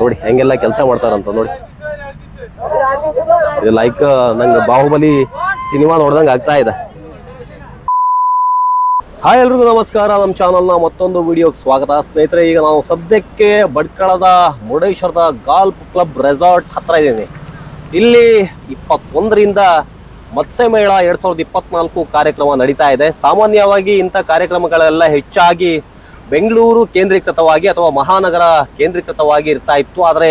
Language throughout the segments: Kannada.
ನೋಡಿ, ಹೆಂಗೆಲ್ಲ ಕೆಲಸ ಮಾಡ್ತಾರಂತ ನೋಡಿ. ಇದು ಲೈಕ್ ನಂಗೆ ಬಾಹುಬಲಿ ಸಿನಿಮಾ ನೋಡ್ದಂಗೆ ಆಗ್ತಾ ಇದೆ. ಹಾಯ್ ಎಲ್ರಿಗೂ ನಮಸ್ಕಾರ, ನಮ್ಮ ಚಾನಲ್ನ ಮತ್ತೊಂದು ವಿಡಿಯೋಗೆ ಸ್ವಾಗತ. ಸ್ನೇಹಿತರೆ, ಈಗ ನಾವು ಸದ್ಯಕ್ಕೆ ಭಟ್ಕಳದ ಮುರುಡೇಶ್ವರದ ಗಾಲ್ಫ್ ಕ್ಲಬ್ ರೆಸಾರ್ಟ್ ಹತ್ರ ಇದ್ದೀನಿ. ಇಲ್ಲಿ ಇಪ್ಪತ್ತೊಂದರಿಂದ ಮತ್ಸ್ಯ ಮೇಳ ಎರಡು ಸಾವಿರದ ಇಪ್ಪತ್ನಾಲ್ಕು ಕಾರ್ಯಕ್ರಮ ನಡೀತಾ ಇದೆ. ಸಾಮಾನ್ಯವಾಗಿ ಇಂಥ ಕಾರ್ಯಕ್ರಮಗಳೆಲ್ಲ ಹೆಚ್ಚಾಗಿ ಬೆಂಗಳೂರು ಕೇಂದ್ರೀಕೃತವಾಗಿ ಅಥವಾ ಮಹಾನಗರ ಕೇಂದ್ರೀಕೃತವಾಗಿ ಇರ್ತಾ ಇತ್ತು. ಆದರೆ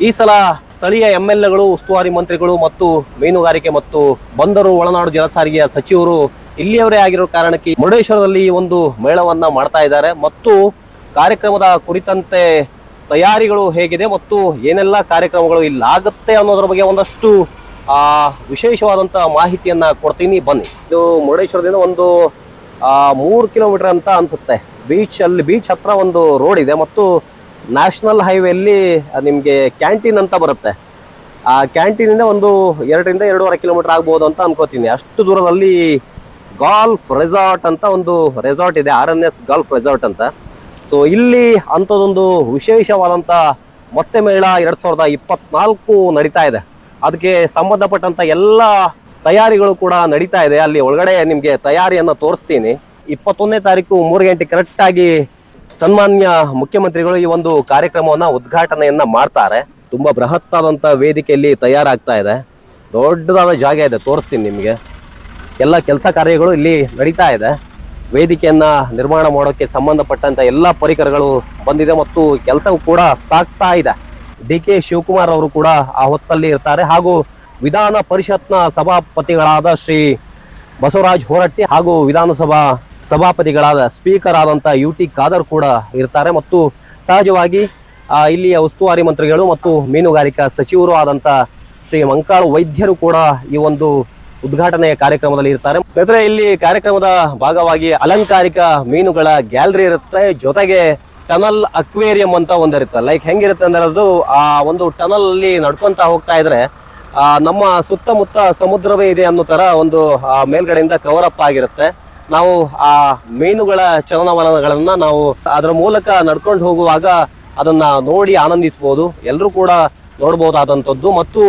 ಈ ಸಲ ಸ್ಥಳೀಯ ಎಂ ಎಲ್ ಎಗಳು ಉಸ್ತುವಾರಿ ಮಂತ್ರಿಗಳು ಮತ್ತು ಮೀನುಗಾರಿಕೆ ಮತ್ತು ಬಂದರು ಒಳನಾಡು ಜಲಸಾರಿಗೆಯ ಸಚಿವರು ಇಲ್ಲಿಯವರೇ ಆಗಿರೋ ಕಾರಣಕ್ಕೆ ಮುರುಡೇಶ್ವರದಲ್ಲಿ ಒಂದು ಮೇಳವನ್ನ ಮಾಡ್ತಾ ಇದ್ದಾರೆ. ಮತ್ತು ಕಾರ್ಯಕ್ರಮದ ಕುರಿತಂತೆ ತಯಾರಿಗಳು ಹೇಗಿದೆ ಮತ್ತು ಏನೆಲ್ಲ ಕಾರ್ಯಕ್ರಮಗಳು ಇಲ್ಲಾಗುತ್ತೆ ಅನ್ನೋದ್ರ ಬಗ್ಗೆ ಒಂದಷ್ಟು, ಆ, ವಿಶೇಷವಾದಂತ ಮಾಹಿತಿಯನ್ನ ಕೊಡ್ತೀನಿ. ಬನ್ನಿ. ಇದು ಮುರುಡೇಶ್ವರದಿಂದ ಒಂದು ಮೂರು ಕಿಲೋಮೀಟರ್ ಅಂತ ಅನ್ಸುತ್ತೆ. ಬೀಚ್ ಅಲ್ಲಿ ಬೀಚ್ ಹತ್ರ ಒಂದು ರೋಡ್ ಇದೆ ಮತ್ತು ನ್ಯಾಷನಲ್ ಹೈವೇಲಿ ನಿಮಗೆ ಕ್ಯಾಂಟೀನ್ ಅಂತ ಬರುತ್ತೆ. ಆ ಕ್ಯಾಂಟೀನಿಂದ ಒಂದು ಎರಡರಿಂದ ಎರಡೂವರೆ ಕಿಲೋಮೀಟರ್ ಆಗ್ಬೋದು ಅಂತ ಅನ್ಕೋತೀನಿ. ಅಷ್ಟು ದೂರದಲ್ಲಿ ಗಾಲ್ಫ್ ರೆಸಾರ್ಟ್ ಅಂತ ಒಂದು ರೆಸಾರ್ಟ್ ಇದೆ, R N S golf resort ಅಂತ. ಸೊ ಇಲ್ಲಿ ಅಂಥದ್ದೊಂದು ವಿಶೇಷವಾದಂಥ ಮತ್ಸ್ಯ ಮೇಳ ಎರಡ್ ಸಾವಿರದ ಇಪ್ಪತ್ನಾಲ್ಕು ನಡೀತಾ ಇದೆ. ಅದಕ್ಕೆ ಸಂಬಂಧಪಟ್ಟಂತ ಎಲ್ಲ ತಯಾರಿಗಳು ಕೂಡ ನಡೀತಾ ಇದೆ. ಅಲ್ಲಿ ಒಳಗಡೆ ನಿಮಗೆ ತಯಾರಿಯನ್ನು ತೋರಿಸ್ತೀನಿ. ಇಪ್ಪತ್ತೊಂದನೇ ತಾರೀಕು ಮೂರು ಗಂಟೆ ಕರೆಕ್ಟ್ ಆಗಿ ಸನ್ಮಾನ್ಯ ಮುಖ್ಯಮಂತ್ರಿಗಳು ಈ ಒಂದು ಕಾರ್ಯಕ್ರಮವನ್ನ ಉದ್ಘಾಟನೆಯನ್ನ ಮಾಡ್ತಾರೆ. ತುಂಬಾ ಬೃಹತ್ತಾದಂತ ವೇದಿಕೆಯಲ್ಲಿ ತಯಾರಾಗ್ತಾ ಇದೆ. ದೊಡ್ಡದಾದ ಜಾಗ ಇದೆ, ತೋರಿಸ್ತೀನಿ ನಿಮಗೆ. ಎಲ್ಲ ಕೆಲಸ ಕಾರ್ಯಗಳು ಇಲ್ಲಿ ನಡೀತಾ ಇದೆ. ವೇದಿಕೆಯನ್ನ ನಿರ್ಮಾಣ ಮಾಡೋಕ್ಕೆ ಸಂಬಂಧಪಟ್ಟಂತ ಎಲ್ಲ ಪರಿಕರಗಳು ಬಂದಿದೆ ಮತ್ತು ಕೆಲಸವು ಕೂಡ ಸಾಗ್ತಾ ಇದೆ. ಡಿ ಕೆ ಶಿವಕುಮಾರ್ ಅವರು ಕೂಡ ಆ ಹೊತ್ತಲ್ಲಿ ಇರ್ತಾರೆ. ಹಾಗೂ ವಿಧಾನ ಪರಿಷತ್ನ ಸಭಾಪತಿಗಳಾದ ಶ್ರೀ ಬಸವರಾಜ್ ಹೊರಟ್ಟಿ ಹಾಗೂ ವಿಧಾನಸಭಾ ಸಭಾಪತಿಗಳಾದ ಸ್ಪೀಕರ್ ಆದಂತ ಯು ಟಿ ಖಾದರ್ ಕೂಡ ಇರ್ತಾರೆ. ಮತ್ತು ಸಹಜವಾಗಿ ಇಲ್ಲಿಯ ಉಸ್ತುವಾರಿ ಮಂತ್ರಿಗಳು ಮತ್ತು ಮೀನುಗಾರಿಕಾ ಸಚಿವರು ಆದಂಥ ಶ್ರೀ ಮಂಕಾಳು ವೈದ್ಯರು ಕೂಡ ಈ ಒಂದು ಉದ್ಘಾಟನೆಯ ಕಾರ್ಯಕ್ರಮದಲ್ಲಿ ಇರ್ತಾರೆ. ಸ್ನೇಹಿತರೆ, ಇಲ್ಲಿ ಕಾರ್ಯಕ್ರಮದ ಭಾಗವಾಗಿ ಅಲಂಕಾರಿಕ ಮೀನುಗಳ ಗ್ಯಾಲರಿ ಇರುತ್ತೆ. ಜೊತೆಗೆ ಟನಲ್ ಅಕ್ವೇರಿಯಂ ಅಂತ ಒಂದಿರುತ್ತೆ. ಲೈಕ್ ಹೆಂಗಿರುತ್ತೆ ಅಂದ್ರೆ ಅದು ಆ ಒಂದು ಟನಲ್ ಅಲ್ಲಿ ನಡ್ಕೊಂತ ಹೋಗ್ತಾ ಇದ್ರೆ ನಮ್ಮ ಸುತ್ತಮುತ್ತ ಸಮುದ್ರವೇ ಇದೆ ಅನ್ನೋ ತರ ಒಂದು ಮೇಲ್ಗಡೆಯಿಂದ ಕವರ್ ಅಪ್ ಆಗಿರುತ್ತೆ. ನಾವು ಆ ಮೀನುಗಳ ಚಲನವಲನಗಳನ್ನ ನಾವು ಅದರ ಮೂಲಕ ನಡ್ಕೊಂಡು ಹೋಗುವಾಗ ಅದನ್ನ ನೋಡಿ ಆನಂದಿಸಬಹುದು. ಎಲ್ಲರೂ ಕೂಡ ನೋಡಬಹುದಾದಂಥದ್ದು ಮತ್ತು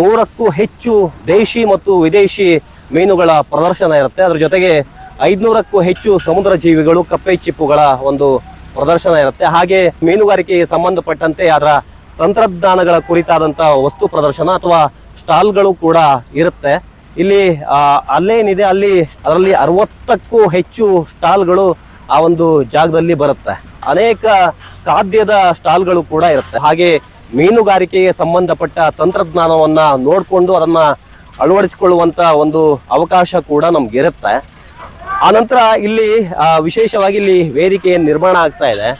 ನೂರಕ್ಕೂ ಹೆಚ್ಚು ದೇಶಿ ಮತ್ತು ವಿದೇಶಿ ಮೀನುಗಳ ಪ್ರದರ್ಶನ ಇರುತ್ತೆ. ಅದ್ರ ಜೊತೆಗೆ ಐದ್ನೂರಕ್ಕೂ ಹೆಚ್ಚು ಸಮುದ್ರ ಜೀವಿಗಳು ಕಪ್ಪೆ ಚಿಪ್ಪುಗಳ ಒಂದು ಪ್ರದರ್ಶನ ಇರುತ್ತೆ. ಹಾಗೆ ಮೀನುಗಾರಿಕೆಗೆ ಸಂಬಂಧಪಟ್ಟಂತೆ ಅದರ ತಂತ್ರಜ್ಞಾನಗಳ ಕುರಿತಾದಂತಹ ವಸ್ತು ಪ್ರದರ್ಶನ ಅಥವಾ ಸ್ಟಾಲ್ಗಳು ಕೂಡ ಇರುತ್ತೆ. ಇಲ್ಲಿ ಅಲ್ಲೇನಿದೆ, ಅಲ್ಲಿ, ಅದರಲ್ಲಿ ಅರವತ್ತಕ್ಕೂ ಹೆಚ್ಚು ಸ್ಟಾಲ್ಗಳು ಆ ಒಂದು ಜಾಗದಲ್ಲಿ ಬರುತ್ತೆ. ಅನೇಕ ಖಾದ್ಯದ ಸ್ಟಾಲ್ಗಳು ಕೂಡ ಇರುತ್ತೆ. ಹಾಗೆ ಮೀನುಗಾರಿಕೆಗೆ ಸಂಬಂಧಪಟ್ಟ ತಂತ್ರಜ್ಞಾನವನ್ನ ನೋಡಿಕೊಂಡು ಅದನ್ನ ಅಳವಡಿಸಿಕೊಳ್ಳುವಂತ ಒಂದು ಅವಕಾಶ ಕೂಡ ನಮ್ಗೆ ಇರುತ್ತೆ. ಆನಂತರ ಇಲ್ಲಿ ವಿಶೇಷವಾಗಿ ಇಲ್ಲಿ ವೇದಿಕೆ ನಿರ್ಮಾಣ ಆಗ್ತಾ ಇದೆ.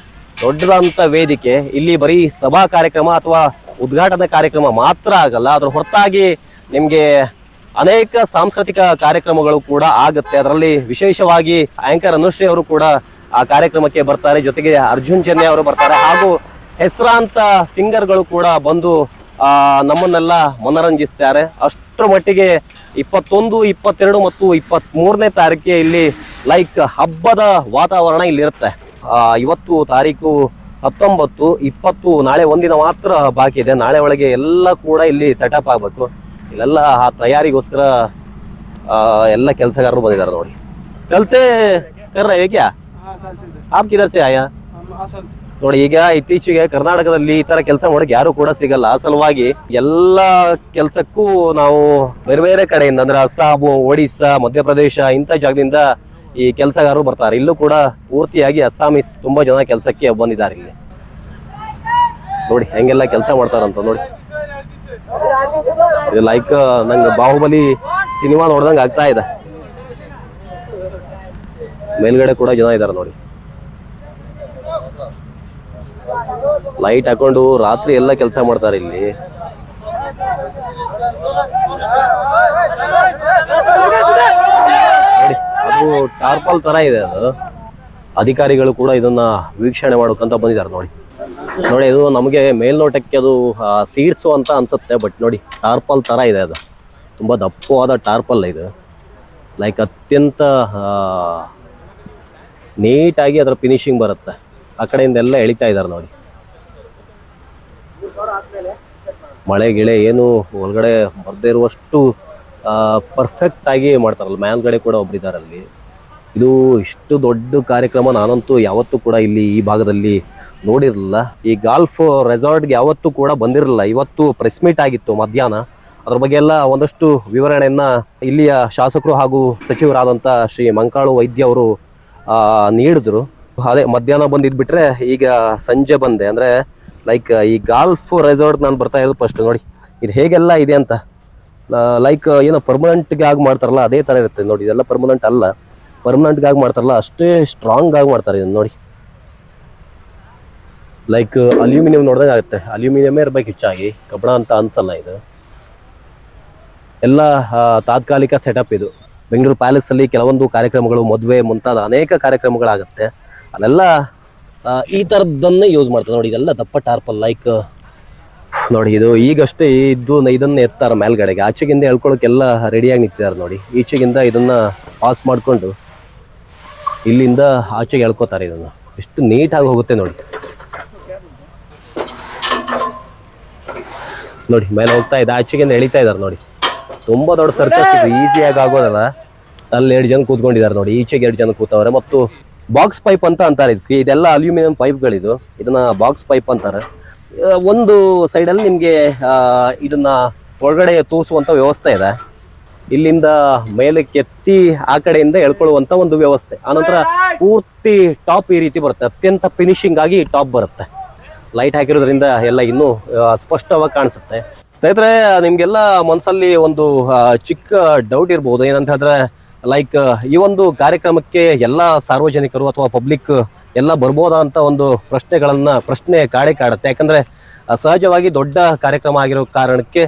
ದೊಡ್ಡದಂತ ವೇದಿಕೆ. ಇಲ್ಲಿ ಬರೀ ಸಭಾ ಕಾರ್ಯಕ್ರಮ ಅಥವಾ ಉದ್ಘಾಟನಾ ಕಾರ್ಯಕ್ರಮ ಮಾತ್ರ ಆಗಲ್ಲ, ಅದ್ರ ಹೊರತಾಗಿ ನಿಮ್ಗೆ ಅನೇಕ ಸಾಂಸ್ಕೃತಿಕ ಕಾರ್ಯಕ್ರಮಗಳು ಕೂಡ ಆಗುತ್ತೆ. ಅದರಲ್ಲಿ ವಿಶೇಷವಾಗಿ ಆಂಕರ್ ಅನುಶ್ರೀ ಅವರು ಕೂಡ ಆ ಕಾರ್ಯಕ್ರಮಕ್ಕೆ ಬರ್ತಾರೆ. ಜೊತೆಗೆ ಅರ್ಜುನ್ ಚೆನ್ನೈ ಅವರು ಬರ್ತಾರೆ. ಹಾಗೂ ಹೆಸರಾಂತ ಸಿಂಗರ್ಗಳು ಕೂಡ ಬಂದು ನಮ್ಮನ್ನೆಲ್ಲ ಮನರಂಜಿಸ್ತಾರೆ. ಅಷ್ಟರ ಮಟ್ಟಿಗೆ ಇಪ್ಪತ್ತೊಂದು, ಇಪ್ಪತ್ತೆರಡು ಮತ್ತು ಇಪ್ಪತ್ತ್ ಮೂರನೇ ತಾರೀಕಿಗೆ ಇಲ್ಲಿ ಲೈಕ್ ಹಬ್ಬದ ವಾತಾವರಣ ಇಲ್ಲಿರುತ್ತೆ. ಇವತ್ತು ತಾರೀಕು ಹತ್ತೊಂಬತ್ತು, ಇಪ್ಪತ್ತು, ನಾಳೆ ಒಂದಿನ ಮಾತ್ರ ಬಾಕಿ ಇದೆ. ನಾಳೆ ಒಳಗೆ ಎಲ್ಲ ಕೂಡ ಇಲ್ಲಿ ಸೆಟಪ್ ಆಗಬೇಕು. ಇಲ್ಲೆಲ್ಲ ಆ ತಯಾರಿಗೋಸ್ಕರ ಎಲ್ಲ ಕೆಲಸಗಾರರು ಬಂದಿದ್ದಾರೆ ನೋಡಿ. ಕಲ್ಸೆ ಕರ್ರ ಏಕ್ಯಾ ಆಪ್ ಆಯಾ? ನೋಡಿ, ಈಗ ಇತ್ತೀಚೆಗೆ ಕರ್ನಾಟಕದಲ್ಲಿ ಈ ತರ ಕೆಲಸ ಮಾಡಕ್ ಯಾರು ಕೂಡ ಸಿಗಲ್ಲ. ಆ ಸಲುವಾಗಿ ಎಲ್ಲ ಕೆಲಸಕ್ಕೂ ನಾವು ಬೇರೆ ಬೇರೆ ಕಡೆಯಿಂದ, ಅಂದ್ರೆ ಅಸ್ಸಾಮು, ಒಡಿಸ್ಸಾ, ಮಧ್ಯಪ್ರದೇಶ, ಇಂಥ ಜಾಗದಿಂದ ಈ ಕೆಲಸಗಾರರು ಬರ್ತಾರೆ ಇಲ್ಲೂ ಕೂಡ ಪೂರ್ತಿಯಾಗಿ ಅಸ್ಸಾಮೀಸ್ ತುಂಬಾ ಜನ ಕೆಲಸಕ್ಕೆ ಬಂದಿದ್ದಾರೆ ಇಲ್ಲಿ ನೋಡಿ ಹೆಂಗೆಲ್ಲ ಕೆಲಸ ಮಾಡ್ತಾರಂತ ನೋಡಿ ಲೈಕ್ ನಂಗೆ ಬಾಹುಬಲಿ ಸಿನಿಮಾ ನೋಡ್ದಂಗೆ ಆಗ್ತಾ ಇದೆ ಮೇಲ್ಗಡೆ ಕೂಡ ಜನ ಇದ್ದಾರೆ ನೋಡಿ ಲೈಟ್ ಹಾಕೊಂಡು ರಾತ್ರಿ ಎಲ್ಲ ಕೆಲಸ ಮಾಡ್ತಾರೆ ಇಲ್ಲಿ ಅದು ಟಾರ್ಪಲ್ ತರ ಇದೆ ಅದು. ಅಧಿಕಾರಿಗಳು ಕೂಡ ಇದನ್ನ ವೀಕ್ಷಣೆ ಮಾಡೋಕಂತ ಬಂದಿದ್ದಾರೆ ನೋಡಿ. ನೋಡಿ, ಇದು ನಮಗೆ ಮೇಲ್ನೋಟಕ್ಕೆ ಅದು ಸೀಡ್ಸು ಅಂತ ಅನ್ಸುತ್ತೆ, ಬಟ್ ನೋಡಿ, ಟಾರ್ಪಲ್ ತರ ಇದೆ ಅದು. ತುಂಬಾ ದಪ್ಪವಾದ ಟಾರ್ಪಲ್ ಇದು. ಲೈಕ್ ಅತ್ಯಂತ ನೀಟಾಗಿ ಅದರ ಫಿನಿಶಿಂಗ್ ಬರುತ್ತೆ. ಆ ಕಡೆಯಿಂದ ಎಲ್ಲ ಎಳಿತಾ ಇದ್ದಾರೆ ನೋಡಿ. ಮಳೆ, ಗಿಳೆ ಏನು ಒಳಗಡೆ ಬರದೇ ಇರುವಷ್ಟು ಪರ್ಫೆಕ್ಟ್ ಆಗಿ ಮಾಡ್ತಾರಲ್ಲ. ಮ್ಯಾಲ್ಗಡೆ ಕೂಡ ಒಬ್ರಿದ್ದಾರೆ ಅಲ್ಲಿ ಇದು ಇಷ್ಟು ದೊಡ್ಡ ಕಾರ್ಯಕ್ರಮ ನಾನಂತೂ ಯಾವತ್ತೂ ಕೂಡ ಇಲ್ಲಿ ಈ ಭಾಗದಲ್ಲಿ ನೋಡಿರಲಿಲ್ಲ. ಈ ಗಾಲ್ಫ್ ರೆಸಾರ್ಟ್ಗೆ ಯಾವತ್ತೂ ಕೂಡ ಬಂದಿರಲಿಲ್ಲ. ಇವತ್ತು ಪ್ರೆಸ್ ಮೀಟ್ ಆಗಿತ್ತು ಮಧ್ಯಾಹ್ನ. ಅದ್ರ ಬಗ್ಗೆ ಎಲ್ಲ ಒಂದಷ್ಟು ವಿವರಣೆಯನ್ನ ಇಲ್ಲಿಯ ಶಾಸಕರು ಹಾಗೂ ಸಚಿವರಾದಂಥ ಶ್ರೀ ಮಂಕಾಳು ವೈದ್ಯ ಅವರು ನೀಡಿದ್ರು. ಅದೇ ಮಧ್ಯಾಹ್ನ ಬಂದಿದ್ಬಿಟ್ರೆ ಈಗ ಸಂಜೆ ಬಂದೆ. ಅಂದ್ರೆ ಲೈಕ್ ಈ ಗಾಲ್ಫ್ ರೆಸಾರ್ಟ್ ನಾನು ಬರ್ತಾ ಇರೋದು ಫಸ್ಟ್ ನೋಡಿ, ಇದು ಹೇಗೆಲ್ಲ ಇದೆ ಅಂತ. ಲೈಕ್ ಏನೋ ಪರ್ಮನೆಂಟ್ಗೆ ಆಗಿ ಮಾಡ್ತಾರಲ್ಲ, ಅದೇ ಥರ ಇರುತ್ತೆ ನೋಡಿ, ಇದೆಲ್ಲ ಪರ್ಮನೆಂಟ್ ಅಲ್ಲ. ಪರ್ಮನೆಂಟ್ಗೆ ಆಗಿ ಮಾಡ್ತಾರಲ್ಲ, ಅಷ್ಟೇ ಸ್ಟ್ರಾಂಗ್ ಆಗಿ ಮಾಡ್ತಾರೆ ಇದನ್ನು ನೋಡಿ. ಲೈಕ್ ಅಲ್ಯೂಮಿನಿಯಂ ನೋಡಿದಾಗ ಆಗುತ್ತೆ. ಅಲ್ಯೂಮಿನಿಯಮೇ ಇರಬೇಕು ಹೆಚ್ಚಾಗಿ. ಕಬ್ಬಣ ಅಂತ ಅನ್ಸಲ್ಲ ಇದು. ಎಲ್ಲ ತಾತ್ಕಾಲಿಕ ಸೆಟಪ್ ಇದು. ಬೆಂಗಳೂರು ಪ್ಯಾಲೇಸ್ ಅಲ್ಲಿ ಕೆಲವೊಂದು ಕಾರ್ಯಕ್ರಮಗಳು, ಮದುವೆ ಮುಂತಾದ ಅನೇಕ ಕಾರ್ಯಕ್ರಮಗಳಾಗುತ್ತೆ. ಅಲ್ಲೆಲ್ಲ ಈ ಥರದ್ದನ್ನೇ ಯೂಸ್ ಮಾಡ್ತಾರೆ ನೋಡಿ, ಇದೆಲ್ಲ ದಪ್ಪ ಟಾರ್ಪಲ್ ಲೈಕ್ ನೋಡಿ, ಇದು ಈಗಷ್ಟೇ ಇದ್ದು ಇದನ್ನ ಎತ್ತಾರ ಮೇಲ್ಗಡೆಗೆ. ಆಚೆಗಿಂದ ಎಳ್ಕೊಳಕ್ಕೆಲ್ಲ ರೆಡಿಯಾಗಿ ನಿಂತಿದ್ದಾರೆ ನೋಡಿ. ಈಚೆಗಿಂದ ಇದನ್ನ ಪಾಸ್ ಮಾಡಿಕೊಂಡು ಇಲ್ಲಿಂದ ಆಚೆಗೆ ಎಳ್ಕೊತಾರೆ ಇದನ್ನ. ಎಷ್ಟು ನೀಟಾಗಿ ಹೋಗುತ್ತೆ ನೋಡಿ. ನೋಡಿ, ಮೇಲೆ ಹೋಗ್ತಾ ಇದೆ, ಆಚೆಗಿಂದ ಎಳಿತಾ ಇದಾರೆ ನೋಡಿ. ತುಂಬಾ ದೊಡ್ಡ ಸರ್ಕಸ್ ಇದು ಈಸಿಯಾಗಿ ಆಗೋದಲ್ಲ. ಅಲ್ಲಿ ಎರಡು ಜನ ಕೂತ್ಕೊಂಡಿದ್ದಾರೆ ನೋಡಿ. ಈಚೆಗೆ ಎರಡು ಜನ ಕೂತವ್ರೆ ಮತ್ತು ಬಾಕ್ಸ್ ಪೈಪ್ ಅಂತ ಅಂತಾರೆ. ಇದಕ್ಕೆ ಇದೆಲ್ಲ ಅಲ್ಯೂಮಿನಿಯಂ ಪೈಪ್ಗಳಿದು ಇದನ್ನ ಬಾಕ್ಸ್ ಪೈಪ್ ಅಂತಾರೆ. ಒಂದು ಸೈಡಲ್ಲಿ ನಿಮಗೆ ಇದನ್ನ ಒಳಗಡೆ ತೋರಿಸುವಂಥ ವ್ಯವಸ್ಥೆ ಇದೆ. ಇಲ್ಲಿಂದ ಮೇಲೆ ಕೆತ್ತಿ ಆ ಕಡೆಯಿಂದ ಎಳ್ಕೊಳ್ಳುವಂಥ ಒಂದು ವ್ಯವಸ್ಥೆ. ಆನಂತರ ಪೂರ್ತಿ ಟಾಪ್ ಈ ರೀತಿ ಬರುತ್ತೆ. ಅತ್ಯಂತ ಫಿನಿಶಿಂಗ್ ಆಗಿ ಟಾಪ್ ಬರುತ್ತೆ. ಲೈಟ್ ಹಾಕಿರೋದ್ರಿಂದ ಎಲ್ಲ ಇನ್ನೂ ಸ್ಪಷ್ಟವಾಗಿ ಕಾಣಿಸುತ್ತೆ. ಸ್ನೇಹಿತರೆ, ನಿಮಗೆಲ್ಲ ಮನಸ್ಸಲ್ಲಿ ಒಂದು ಚಿಕ್ಕ ಡೌಟ್ ಇರ್ಬೋದು. ಏನಂತ ಹೇಳಿದ್ರೆ ಲೈಕ್ ಈ ಒಂದು ಕಾರ್ಯಕ್ರಮಕ್ಕೆ ಎಲ್ಲ ಸಾರ್ವಜನಿಕರು ಅಥವಾ ಪಬ್ಲಿಕ್ ಎಲ್ಲ ಅಂತ ಒಂದು ಪ್ರಶ್ನೆಗಳನ್ನ ಪ್ರಶ್ನೆ ಕಾಡಿ ಕಾಡುತ್ತೆ. ಯಾಕಂದ್ರೆ ಸಹಜವಾಗಿ ದೊಡ್ಡ ಕಾರ್ಯಕ್ರಮ ಆಗಿರೋ ಕಾರಣಕ್ಕೆ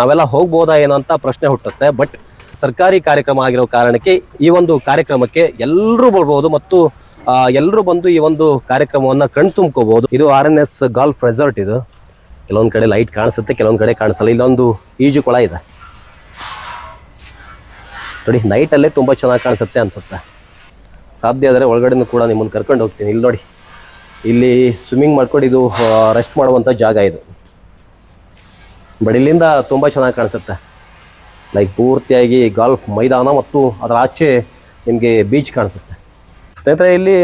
ನಾವೆಲ್ಲ ಹೋಗ್ಬೋದಾ ಏನೋ ಅಂತ ಪ್ರಶ್ನೆ ಹುಟ್ಟುತ್ತೆ. ಬಟ್ ಸರ್ಕಾರಿ ಕಾರ್ಯಕ್ರಮ ಆಗಿರೋ ಕಾರಣಕ್ಕೆ ಈ ಒಂದು ಕಾರ್ಯಕ್ರಮಕ್ಕೆ ಎಲ್ಲರೂ ಬರ್ಬೋದು ಮತ್ತು ಎಲ್ಲರೂ ಬಂದು ಈ ಒಂದು ಕಾರ್ಯಕ್ರಮವನ್ನ ಕಣ್ ತುಂಬ್ಕೋಬಹುದು ಇದು R N S golf resort ಇದು. ಕೆಲವೊಂದು ಕಡೆ ಲೈಟ್ ಕಾಣಿಸುತ್ತೆ, ಕೆಲವೊಂದು ಕಡೆ ಕಾಣಿಸಲ್ಲ. ಇಲ್ಲೊಂದು ಈಜು ಕೊಳ ಇದೆ. ನೋಡಿ ನೈಟ್ ಅಲ್ಲೇ ತುಂಬಾ ಚೆನ್ನಾಗಿ ಕಾಣಿಸುತ್ತೆ ಅನ್ಸುತ್ತೆ. ಸಾಧ್ಯ ಆದರೆ ಒಳಗಡೆನೂ ಕೂಡ ನಿಮ್ಮನ್ನು ಕರ್ಕೊಂಡು ಹೋಗ್ತೀನಿ. ಇಲ್ಲಿ ನೋಡಿ. ಇಲ್ಲಿ ಸ್ವಿಮ್ಮಿಂಗ್ ಮಾಡ್ಕೊಂಡು ಇದು ರೆಸ್ಟ್ ಮಾಡುವಂಥ ಜಾಗ ಇದು. ಬಟ್ ಇಲ್ಲಿಂದ ತುಂಬ ಚೆನ್ನಾಗಿ ಕಾಣಿಸುತ್ತೆ. ಲೈಕ್ ಪೂರ್ತಿಯಾಗಿ ಗಾಲ್ಫ್ ಮೈದಾನ ಮತ್ತು ಅದರ ಆಚೆ ನಿಮಗೆ ಬೀಚ್ ಕಾಣಿಸುತ್ತೆ. ಸ್ನೇಹಿತರೆ, ಇಲ್ಲಿ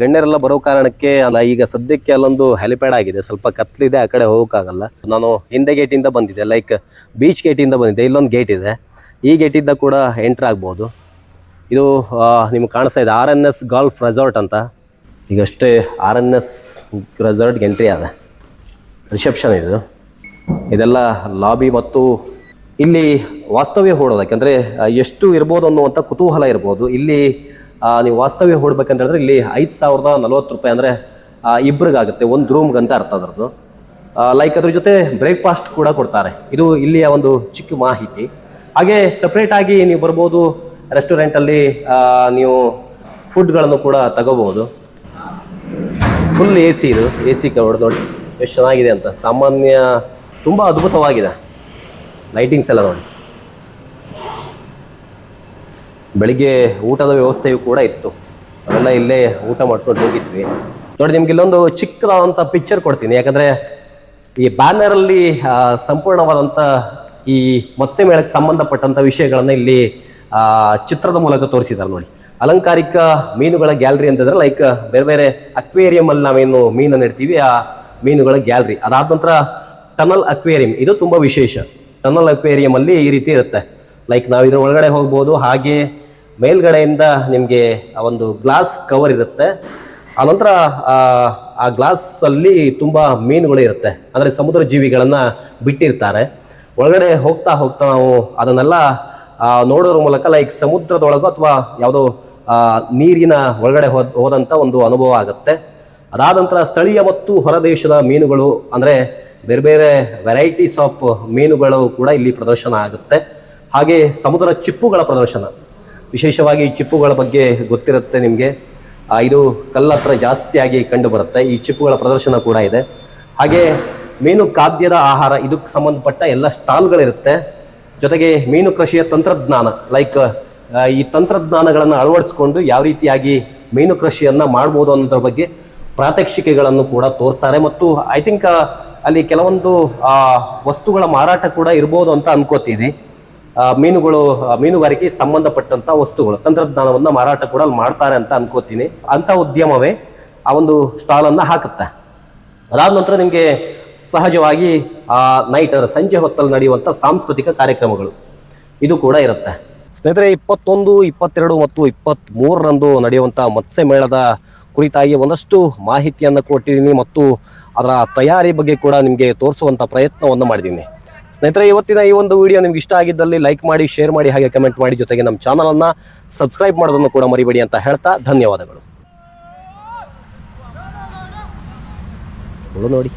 ಗಣ್ಯರೆಲ್ಲ ಬರೋ ಕಾರಣಕ್ಕೆ ಅಲ್ಲ, ಈಗ ಸದ್ಯಕ್ಕೆ ಅಲ್ಲೊಂದು ಹೆಲಿಪ್ಯಾಡ್ ಆಗಿದೆ. ಸ್ವಲ್ಪ ಕತ್ಲಿದೆ, ಆ ಕಡೆ ಹೋಗೋಕ್ಕಾಗಲ್ಲ. ನಾನು ಹಿಂದೆ ಗೇಟಿಂದ ಬಂದಿದ್ದೆ. ಲೈಕ್ ಬೀಚ್ ಗೇಟಿಂದ ಬಂದಿದ್ದೆ. ಇಲ್ಲೊಂದು ಗೇಟ್ ಇದೆ. ಈ ಗೇಟಿಂದ ಕೂಡ ಎಂಟ್ರ್ ಆಗ್ಬೋದು. ಇದು ನಿಮ್ಗೆ ಕಾಣಿಸ್ತಾ ಇದೆ R N S golf resort ಅಂತ. ಈಗಷ್ಟೇ ಆರ್ ಎನ್ ಎಸ್ ರೆಸಾರ್ಟ್ಗೆ ಎಂಟ್ರಿ ಅದ ರಿಸೆಪ್ಷನ್ ಇದು. ಇದೆಲ್ಲ ಲಾಬಿ ಮತ್ತು ಇಲ್ಲಿ ವಾಸ್ತವ್ಯ ಹೂಡೋದಕ್ಕೆ ಎಷ್ಟು ಇರ್ಬೋದು ಅನ್ನುವಂಥ ಕುತೂಹಲ ಇರ್ಬೋದು. ಇಲ್ಲಿ ನೀವು ವಾಸ್ತವ್ಯ ಹೂಡ್ಬೇಕಂತ ಹೇಳಿದ್ರೆ ಇಲ್ಲಿ ಐದು ಸಾವಿರದ ನಲ್ವತ್ತು ರೂಪಾಯಿ ಅಂದರೆ ಇಬ್ಬರಿಗಾಗುತ್ತೆ ಒಂದು ರೂಮ್ಗೆ ಅಂತ ಅರ್ಥ ಅದರದ್ದು. ಲೈಕ್ ಅದ್ರ ಜೊತೆ ಬ್ರೇಕ್ಫಾಸ್ಟ್ ಕೂಡ ಕೊಡ್ತಾರೆ. ಇದು ಇಲ್ಲಿಯ ಒಂದು ಚಿಕ್ಕ ಮಾಹಿತಿ. ಹಾಗೆ ಸಪ್ರೇಟಾಗಿ ನೀವು ಬರ್ಬೋದು ರೆಸ್ಟೋರೆಂಟಲ್ಲಿ ನೀವು ಫುಡ್ಗಳನ್ನು ಕೂಡ ತಗೋಬಹುದು. ಫುಲ್ ಎ ಸಿ ಇದು ಎ ಸಿ ಕವರ್ಡ್ ನೋಡಿ, ಎಷ್ಟು ಚೆನ್ನಾಗಿದೆ ಅಂತ. ಸಾಮಾನ್ಯ, ತುಂಬ ಅದ್ಭುತವಾಗಿದೆ. ಲೈಟಿಂಗ್ಸ್ ಎಲ್ಲ ನೋಡಿ. ಬೆಳಿಗ್ಗೆ ಊಟದ ವ್ಯವಸ್ಥೆಯು ಕೂಡ ಇತ್ತು. ಅವೆಲ್ಲ ಇಲ್ಲೇ ಊಟ ಮಾಡ್ಕೊಂಡು ಹೋಗಿದ್ವಿ. ನೋಡಿ, ನಿಮ್ಗೆ ಇಲ್ಲೊಂದು ಚಿಕ್ಕದಾದಂಥ ಪಿಕ್ಚರ್ ಕೊಡ್ತೀನಿ. ಯಾಕಂದ್ರೆ ಈ ಬ್ಯಾನರಲ್ಲಿ ಸಂಪೂರ್ಣವಾದಂಥ ಈ ಮತ್ಸ್ಯ ಮೇಳಕ್ಕೆ ಸಂಬಂಧಪಟ್ಟಂಥ ವಿಷಯಗಳನ್ನು ಇಲ್ಲಿ ಚಿತ್ರದ ಮೂಲಕ ತೋರಿಸಿದ್ದಾರೆ ನೋಡಿ. ಅಲಂಕಾರಿಕ ಮೀನುಗಳ ಗ್ಯಾಲರಿ ಅಂತಂದ್ರೆ ಲೈಕ್ ಬೇರೆ ಬೇರೆ ಅಕ್ವೇರಿಯಂ ಅಲ್ಲಿ ನಾವೇನು ಮೀನನ್ನು ಇಡ್ತೀವಿ ಆ ಮೀನುಗಳ ಗ್ಯಾಲರಿ. ಅದಾದ ನಂತರ ಟನಲ್ ಅಕ್ವೇರಿಯಂ ಇದು ತುಂಬಾ ವಿಶೇಷ. ಟನಲ್ ಅಕ್ವೇರಿಯಂ ಅಲ್ಲಿ ಈ ರೀತಿ ಇರುತ್ತೆ. ಲೈಕ್ ನಾವು ಇದರ ಒಳಗಡೆ ಹೋಗ್ಬೋದು ಹಾಗೆ ಮೇಲ್ಗಡೆಯಿಂದ ನಿಮಗೆ ಒಂದು ಗ್ಲಾಸ್ ಕವರ್ ಇರುತ್ತೆ. ಆ ನಂತರ ಆ ಗ್ಲಾಸ್ ಅಲ್ಲಿ ತುಂಬಾ ಮೀನುಗಳು ಇರುತ್ತೆ. ಅಂದ್ರೆ ಸಮುದ್ರ ಜೀವಿಗಳನ್ನ ಬಿಟ್ಟಿರ್ತಾರೆ. ಒಳಗಡೆ ಹೋಗ್ತಾ ಹೋಗ್ತಾ ನಾವು ಅದನ್ನೆಲ್ಲ ಆ, ನೋಡೋದ್ರ ಮೂಲಕ ಲೈಕ್ ಸಮುದ್ರದೊಳಗೋ ಅಥವಾ ಯಾವುದೋ ನೀರಿನ ಒಳಗಡೆ ಹೋದ್ ಹೋದಂಥ ಒಂದು ಅನುಭವ ಆಗುತ್ತೆ. ಅದಾದ ನಂತರ ಸ್ಥಳೀಯ ಮತ್ತು ಹೊರದೇಶದ ಮೀನುಗಳು, ಅಂದರೆ ಬೇರೆ ಬೇರೆ ವೆರೈಟೀಸ್ ಆಫ್ ಮೀನುಗಳು ಕೂಡ ಇಲ್ಲಿ ಪ್ರದರ್ಶನ ಆಗುತ್ತೆ. ಹಾಗೆ ಸಮುದ್ರ ಚಿಪ್ಪುಗಳ ಪ್ರದರ್ಶನ. ವಿಶೇಷವಾಗಿ ಚಿಪ್ಪುಗಳ ಬಗ್ಗೆ ಗೊತ್ತಿರುತ್ತೆ ನಿಮಗೆ. ಇದು ಕಲ್ಲತ್ರ ಜಾಸ್ತಿಯಾಗಿ ಕಂಡು ಬರುತ್ತೆ ಈ ಚಿಪ್ಪುಗಳ ಪ್ರದರ್ಶನ ಕೂಡ ಇದೆ. ಹಾಗೆ ಮೀನು ಖಾದ್ಯದ ಆಹಾರ, ಇದಕ್ಕೆ ಸಂಬಂಧಪಟ್ಟ ಎಲ್ಲ ಸ್ಟಾಲ್ಗಳಿರುತ್ತೆ. ಜೊತೆಗೆ ಮೀನು ಕೃಷಿಯ ತಂತ್ರಜ್ಞಾನ ಲೈಕ್ ಈ ತಂತ್ರಜ್ಞಾನಗಳನ್ನು ಅಳವಡಿಸಿಕೊಂಡು ಯಾವ ರೀತಿಯಾಗಿ ಮೀನು ಕೃಷಿಯನ್ನು ಮಾಡ್ಬೋದು ಅನ್ನೋದ್ರ ಬಗ್ಗೆ ಪ್ರಾತ್ಯಕ್ಷಿಕೆಗಳನ್ನು ಕೂಡ ತೋರಿಸ್ತಾರೆ. ಮತ್ತು ಐ ಥಿಂಕ್ ಅಲ್ಲಿ ಕೆಲವೊಂದು ವಸ್ತುಗಳ ಮಾರಾಟ ಕೂಡ ಇರ್ಬೋದು ಅಂತ ಅನ್ಕೋತೀನಿ. ಆ, ಮೀನುಗಳು ಮೀನುಗಾರಿಕೆ ಸಂಬಂಧಪಟ್ಟಂತ ವಸ್ತುಗಳು ತಂತ್ರಜ್ಞಾನವನ್ನು ಮಾರಾಟ ಕೂಡ ಅಲ್ಲಿ ಮಾಡ್ತಾರೆ ಅಂತ ಅನ್ಕೋತೀನಿ. ಅಂತ ಉದ್ಯಮವೇ ಆ ಒಂದು ಸ್ಟಾಲನ್ನು ಹಾಕುತ್ತೆ. ಅದಾದ ನಂತರ ನಿಮಗೆ ಸಹಜವಾಗಿ ಆ ನೈಟ್ ಅಂದರೆ ಸಂಜೆ ಹೊತ್ತಲ್ಲಿ ನಡೆಯುವಂಥ ಸಾಂಸ್ಕೃತಿಕ ಕಾರ್ಯಕ್ರಮಗಳು. ಇದು ಕೂಡ ಇರುತ್ತೆ. ಸ್ನೇಹಿತರೆ, ಇಪ್ಪತ್ತೊಂದು, ಇಪ್ಪತ್ತೆರಡು ಮತ್ತು ಇಪ್ಪತ್ತ್ಮೂರರಂದು ನಡೆಯುವಂಥ ಮತ್ಸ್ಯ ಮೇಳದ ಕುರಿತಾಗಿ ಒಂದಷ್ಟು ಮಾಹಿತಿಯನ್ನು ಕೊಟ್ಟಿದ್ದೀನಿ ಮತ್ತು ಅದರ ತಯಾರಿ ಬಗ್ಗೆ ಕೂಡ ನಿಮಗೆ ತೋರಿಸುವಂಥ ಪ್ರಯತ್ನವನ್ನು ಮಾಡಿದ್ದೀನಿ. ಸ್ನೇಹಿತರೆ, ಇವತ್ತಿನ ಈ ಒಂದು ವಿಡಿಯೋ ನಿಮ್ಗೆ ಇಷ್ಟ ಆಗಿದ್ದಲ್ಲಿ ಲೈಕ್ ಮಾಡಿ ಶೇರ್ ಮಾಡಿ, ಹಾಗೆ ಕಮೆಂಟ್ ಮಾಡಿ ಜೊತೆಗೆ ನಮ್ಮ ಚಾನಲನ್ನು ಸಬ್ಸ್ಕ್ರೈಬ್ ಮಾಡೋದನ್ನು ಕೂಡ ಮರಿಬೇಡಿ ಅಂತ ಹೇಳ್ತಾ ಧನ್ಯವಾದಗಳು. ನೋಡಿ.